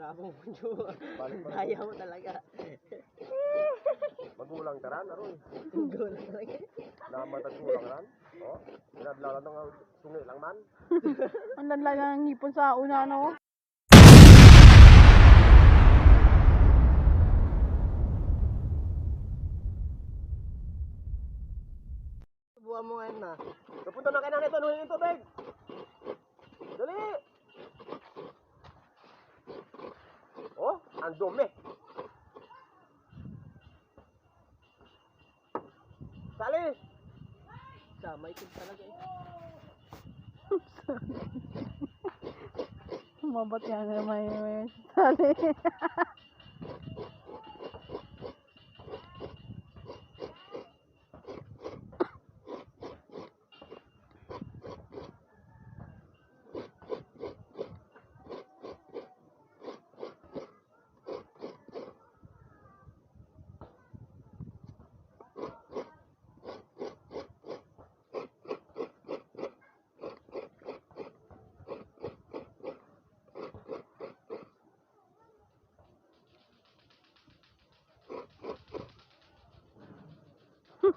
Wala Balik pa. kaya mo talaga. Magulang taran, aroy. Tinggo na talaga. Namatag kulang ran. Oh, pinadlala ng sungi lang man. Ang lalaki ng ngipon sa una, no? Buwan mo ngayon na. Napunta na kayo na ito, nuhin yung tubig. Dali! Oh, ang dumi. Sali! Sama itig talaga eh. Mabat yan na may, may sali.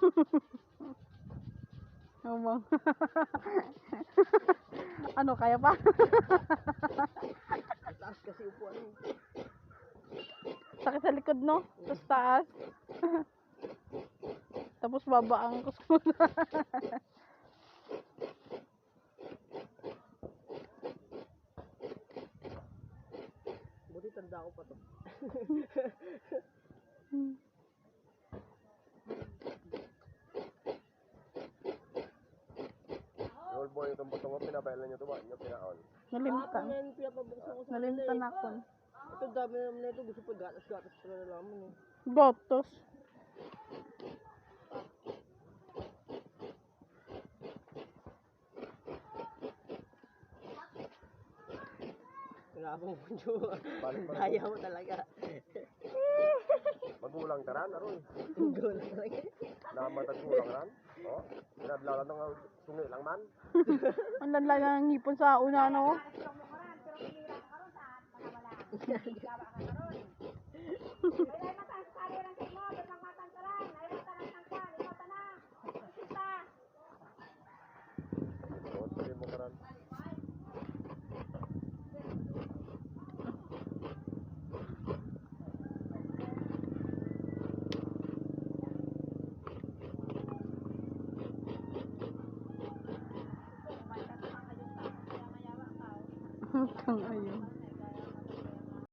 Ano ano, kaya pa? Taas kasi upuan. Sakit sa likod, no? Tapos taas. Tapos baba ang kuskusa. Buti tanda ko pa to. Boy itong butong ko, pinabaylan nyo ito ba? Yung pinaon. Nalimtan. Yan, pinapabuksan ko sa Nalimtan kanila ako. Ito dami naman na ito. Gusto pa gatas-gatas pa na naman eh. Pong medyo Balik pa. kaya mo talaga. Magulang taran, aroy. Tinggo na talaga. Namatag kulang ran. Oh, pinadlala ng sungi lang man. Ang lalaki ng ngipon sa una, no? 好疼，哎呦！